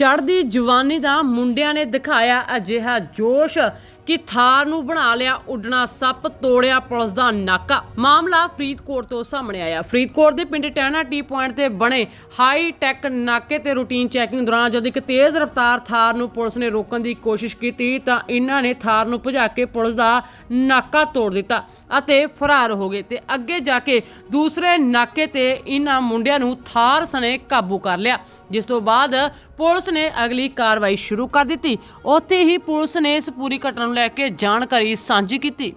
ਚੜ੍ਹਦੀ ਜਵਾਨੀ ਦਾ ਮੁੰਡਿਆਂ ਨੇ ਦਿਖਾਇਆ ਅਜਿਹਾ ਜੋਸ਼ ਕਿ ਥਾਰ ਨੂੰ ਬਣਾ ਲਿਆ, ਉੱਡਣਾ, ਸੱਪ ਤੋੜਿਆ, ਪੁਲਿਸ ਦਾ ਨਾਕਾ। ਮਾਮਲਾ ਫਰੀਦਕੋਟ ਤੋਂ ਸਾਹਮਣੇ ਆਇਆ। ਫਰੀਦਕੋਟ ਦੇ ਪਿੰਡ ਟਹਿਣਾ ਟੀ ਪੁਆਇੰਟ ਤੇ ਬਣੇ ਹਾਈ ਟੈਕ ਨਾਕੇ ਤੇ ਰੂਟੀਨ ਚੈਕਿੰਗ ਦੌਰਾਨ ਜਦ ਇੱਕ ਤੇਜ਼ ਰਫ਼ਤਾਰ ਥਾਰ ਨੂੰ ਪੁਲਿਸ ਨੇ ਰੋਕਣ ਦੀ ਕੋਸ਼ਿਸ਼ ਕੀਤੀ ਤਾਂ ਇਹਨਾਂ ਨੇ ਥਾਰ ਨੂੰ ਭਜਾ ਕੇ ਪੁਲਿਸ ਦਾ ਨਾਕਾ ਤੋੜ ਦਿੱਤਾ ਅਤੇ ਫਰਾਰ ਹੋ ਗਏ ਤੇ ਅੱਗੇ ਜਾ ਕੇ ਦੂਸਰੇ ਨਾਕੇ ਤੇ ਇਹਨਾਂ ਮੁੰਡਿਆਂ ਨੂੰ ਥਾਰ ਸਣੇ ਕਾਬੂ ਕਰ ਲਿਆ, ਜਿਸ ਤੋਂ ਬਾਅਦ ਪੁਲਿਸ ਨੇ ਅਗਲੀ ਕਾਰਵਾਈ ਸ਼ੁਰੂ ਕਰ ਦਿੱਤੀ। ਉੱਥੇ ਹੀ ਪੁਲਿਸ ਨੇ ਇਸ ਪੂਰੀ ਘਟਨਾ ਨੂੰ ਲੈ ਕੇ ਜਾਣਕਾਰੀ ਸਾਂਝੀ ਕੀਤੀ।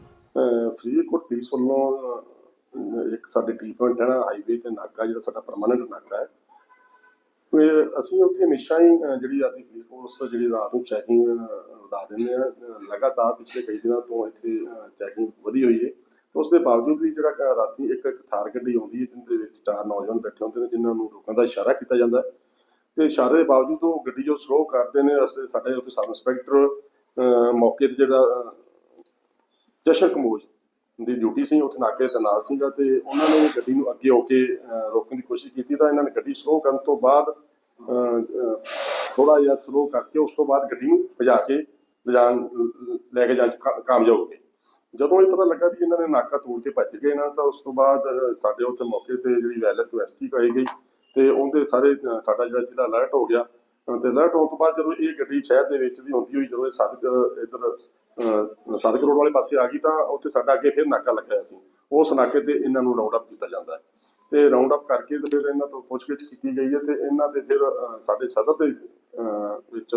ਫਰੀਦਕੋਟ ਪੁਲਿਸ ਵੱਲੋਂ ਅਹ, ਇੱਕ ਸਾਡੇ ਟੀ ਪੁਆਇੰਟ ਹੈ ਨਾ ਹਾਈਵੇ ਤੇ ਨਾਕਾ ਜਿਹੜਾ ਸਾਡਾ ਪਰਮਾਨੈਂਟ ਨਾਕਾ ਹੈ। ਤੇ ਅਸੀਂ ਉੱਥੇ ਹਮੇਸ਼ਾ ਹੀ ਅਹ, ਜਿਹੜੀ ਆਦੀ ਪੁਲਿਸ ਫੋਰਸ ਜਿਹੜੀ ਰਾਤ ਨੂੰ ਚੈਕਿੰਗ ਵਧਾ ਦਿੰਦੇ ਆ ਅਹ, ਲਗਾਤਾਰ ਪਿਛਲੇ ਕਈ ਦਿਨਾਂ ਤੋਂ ਇੱਥੇ ਚੈਕਿੰਗ ਵਧੀ ਹੋਈ ਹੈ। ਤੇ ਉਸ ਦੇ ਬਾਵਜੂਦ ਵੀ ਜਿਹੜਾ ਕਿ ਰਾਤੀ ਇੱਕ ਇੱਕ ਥਾਰ ਗੱਡੀ ਆਉਂਦੀ ਹੈ ਜਿਹਦੇ ਵਿੱਚ ਚਾਰ ਨੌਜਵਾਨ ਬੈਠੇ ਹੁੰਦੇ ਨੇ ਜਿਨ੍ਹਾਂ ਨੂੰ ਰੋਕਣ ਦਾ ਇਸ਼ਾਰਾ ਕੀਤਾ ਜਾਂਦਾ ਹੈ। ਤੇ ਇਸ਼ਾਰੇ ਦੇ ਬਾਵਜੂਦ ਉਹ ਗੱਡੀ ਜੋ ਸਲੋ ਕਰਦੇ ਨੇ ਅਸੀਂ ਸਾਡੇ ਉੱਥੇ ਸਬ ਇੰਸਪੈਕਟਰ ਮੌਕੇ ਤੇ ਜਿਹੜਾ ਜਸ਼ਨ ਕਮੋਜ ਦੀ ਡਿਊਟੀ ਸੀ, ਉੱਥੇ ਨਾਕੇ ਤੇ ਨਾਲ ਸੀਗਾ ਤੇ ਉਹਨਾਂ ਨੇ ਗੱਡੀ ਨੂੰ ਅੱਗੇ ਹੋ ਕੇ ਰੋਕਣ ਦੀ ਕੋਸ਼ਿਸ਼ ਕੀਤੀ ਤਾਂ ਇਹਨਾਂ ਨੇ ਗੱਡੀ ਸਲੋ ਕਰਨ ਤੋਂ ਬਾਅਦ ਥੋੜਾ ਜਿਹਾ ਸਲੋ ਕਰਕੇ ਉਸ ਤੋਂ ਬਾਅਦ ਗੱਡੀ ਨੂੰ ਭਜਾ ਕੇ ਲਿਜਾਣ, ਲੈ ਕੇ ਜਾਣ ਕਾਮਯਾਬ ਹੋ ਗਏ। ਜਦੋਂ ਇਹ ਪਤਾ ਲੱਗਾ ਵੀ ਇਹਨਾਂ ਨੇ ਨਾਕਾ ਤੋੜ ਕੇ ਭੱਜ ਗਏ ਨਾ, ਤਾਂ ਉਸ ਤੋਂ ਬਾਅਦ ਸਾਡੇ ਉੱਥੇ ਮੌਕੇ ਤੇ ਜਿਹੜੀ ਵੈਲਰ ਕੁਐਸਟੀ ਕਰਾਈ ਗਈ ਤੇ ਉਹਦੇ ਸਾਰੇ ਸਾਡਾ ਜਿਹੜਾ ਜ਼ਿਲ੍ਹਾ ਅਲਰਟ ਹੋ ਗਿਆ ਤੇ ਅਲਰਟ ਹੋਣ ਤੋਂ ਬਾਅਦ ਜਦੋਂ ਇਹ ਗੱਡੀ ਸ਼ਹਿਰ ਦੇ ਵਿੱਚ ਦੀ ਹੁੰਦੀ ਹੋਈ, ਜਦੋਂ ਇਹ ਸਦਕ ਇਧਰ ਸਦਕ ਰੋਡ ਵਾਲੇ ਪਾਸੇ ਆ ਗਈ ਤਾਂ ਉੱਥੇ ਸਾਡਾ ਅੱਗੇ ਫਿਰ ਨਾਕਾ ਲੱਗਿਆ ਸੀ। ਉਸ ਨਾਕੇ ਤੇ ਇਹਨਾਂ ਨੂੰ ਰਾਉਂਡ ਅਪ ਕੀਤਾ ਜਾਂਦਾ ਹੈ। ਤੇ ਰਾਉਂਡ ਅਪ ਕਰਕੇ ਤੇ ਫਿਰ ਇਹਨਾਂ ਤੋਂ ਪੁੱਛਗਿੱਛ ਕੀਤੀ ਗਈ ਹੈ ਤੇ ਇਹਨਾਂ ਦੇ ਫਿਰ ਸਾਡੇ ਸਦਰ ਦੇ ਵਿੱਚ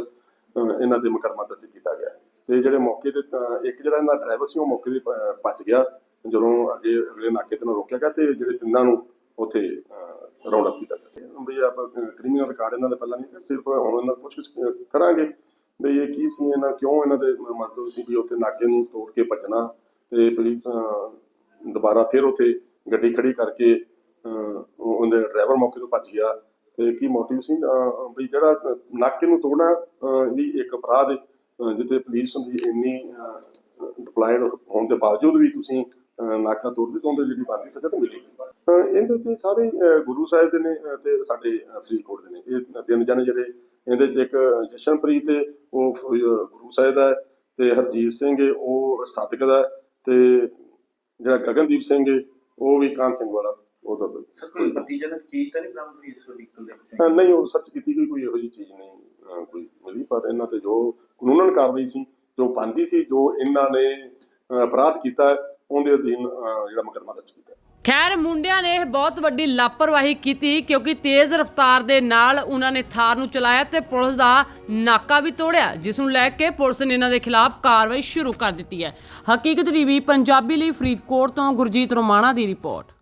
ਇਹਨਾਂ ਦੇ ਮੁਕਰਮਾ ਦਰਜ ਕੀਤਾ ਗਿਆ ਤੇ ਜਿਹੜੇ ਮੌਕੇ ਤੇ ਇੱਕ ਜਿਹੜਾ ਇਹਨਾਂ ਦਾ ਡਰਾਈਵਰ ਸੀ ਉਹ ਮੌਕੇ ਤੇ ਭੱਜ ਗਿਆ। ਜਦੋਂ ਅੱਗੇ ਅਗਲੇ ਨਾਕੇ ਤੇ ਨੂੰ ਰੋਕਿਆ ਗਿਆ ਤੇ ਜਿਹੜੇ ਤਿੰਨਾਂ ਨੂੰ ਉੱਥੇ ਰਾਉਂਡ ਅਪ ਕੀਤਾ ਗਿਆ ਵੀ ਆਪਾਂ ਕ੍ਰਿਮੀਨਲ ਰਿਕਾਰਡ ਇਹਨਾਂ ਦੇ ਪਹਿਲਾਂ ਨਹੀਂ ਸਿਰਫ ਹੁਣ ਇਹਨਾਂ ਨੂੰ ਪੁੱਛਗਿੱਛ ਕਰਾਂਗੇ ਵੀ ਇਹ ਕੀ ਸੀ ਇਹਨਾਂ ਕਿਉਂ ਇਹਨਾਂ ਦੇ ਮਤਲਬ ਸੀ ਵੀ ਉੱਥੇ ਨਾਕੇ ਨੂੰ ਤੋੜ ਕੇ ਭੱਜਣਾ ਤੇ ਪੁਲਿਸ ਦੁਬਾਰਾ ਫਿਰ ਉੱਥੇ ਗੱਡੀ ਖੜੀ ਕਰਕੇ ਉਹਦੇ ਡਰਾਈਵਰ ਮੌਕੇ ਤੋਂ ਭੱਜ ਗਿਆ ਤੇ ਕੀ ਮੋਟਿਵ ਸੀ? ਅਹ, ਵੀ ਜਿਹੜਾ ਨਾਕੇ ਨੂੰ ਤੋੜਨਾ ਵੀ ਇੱਕ ਅਪਰਾਧ ਹੈ ਜਿੱਥੇ ਪੁਲਿਸ ਦੀ ਇੰਨੀ ਡਿਪਲਾਈਡ ਹੋਣ ਦੇ ਬਾਵਜੂਦ ਵੀ ਤੁਸੀਂ ਨਾਕਾ ਤੋੜਦੇ ਤਾਂ ਉਹਦੇ ਜਿਹੜੀ ਬਣਦੀ ਸਜ਼ਾ ਤਾਂ ਮਿਲੇਗੀ ਇਹਦੇ ਤੇ ਸਾਰੇ ਗੁਰੂ ਸਾਹਿਬ ਦੇ ਨੇ ਤੇ ਸਾਡੇ ਫਰੀਦਕੋਟ ਦੇ ਨੇ। ਇਹ ਤਿੰਨ ਜਣੇ ਜਿਹੜੇ ਇਹਦੇ ਚ ਇੱਕ ਜਸ਼ਨਪ੍ਰੀਤ ਉਹ ਗੁਰੂ ਸਾਹਿਬ ਦਾ ਤੇ ਹਰਜੀਤ ਸਿੰਘ ਉਹ ਸਾਦਕ ਦਾ ਤੇ ਜਿਹੜਾ ਗਗਨਦੀਪ ਸਿੰਘ ਉਹ ਵੀ ਕਾਨ ਸਿੰਘ ਵਾਲਾ ਉਹ ਤਾਂ ਕੋਈ ਨਤੀਜਾ ਚੀਜ਼ ਤਾਂ ਨਹੀਂ ਬਰਾਮਦ ਹੋਈ ਇਸ ਵਹੀਕਲ ਦੇ ਵਿੱਚ? ਅਹ ਨਹੀਂ ਉਹ ਸੱਚ ਕੀਤੀ ਗਈ ਕੋਈ ਇਹੋ ਜਿਹੀ ਚੀਜ਼ ਨਹੀਂ ਕੋਈ ਮਿਲੀ ਪਰ ਇਹਨਾਂ ਤੇ ਜੋ ਕਾਨੂੰਨਨ ਕਾਰਵਾਈ ਸੀ ਜੋ ਬੰਦੀ ਸੀ ਜੋ ਇਹਨਾਂ ਨੇ ਅਪਰਾਧ ਕੀਤਾ ਉਹਦੇ ਅਧੀਨ ਜਿਹੜਾ ਮੁਕੱਦਮਾ ਦਰਜ ਕੀਤਾ। ਖੈਰ, ਮੁੰਡਿਆਂ ਨੇ ਇਹ ਬਹੁਤ ਵੱਡੀ ਲਾਪਰਵਾਹੀ ਕੀਤੀ ਕਿਉਂਕਿ ਤੇਜ਼ ਰਫ਼ਤਾਰ ਦੇ ਨਾਲ ਉਹਨਾਂ ਨੇ ਥਾਰ ਨੂੰ ਚਲਾਇਆ ਤੇ ਪੁਲਿਸ ਦਾ ਨਾਕਾ ਵੀ ਤੋੜਿਆ, ਜਿਸ ਨੂੰ ਲੈ ਕੇ ਪੁਲਿਸ ਨੇ ਇਹਨਾਂ ਦੇ ਖਿਲਾਫ ਕਾਰਵਾਈ ਸ਼ੁਰੂ ਕਰ ਦਿੱਤੀ ਹੈ। ਹਕੀਕਤ ਟੀਵੀ, ਪੰਜਾਬੀ ਲਈ ਫਰੀਦਕੋਟ ਤੋਂ ਗੁਰਜੀਤ ਰੋਮਾਣਾ ਦੀ ਰਿਪੋਰਟ।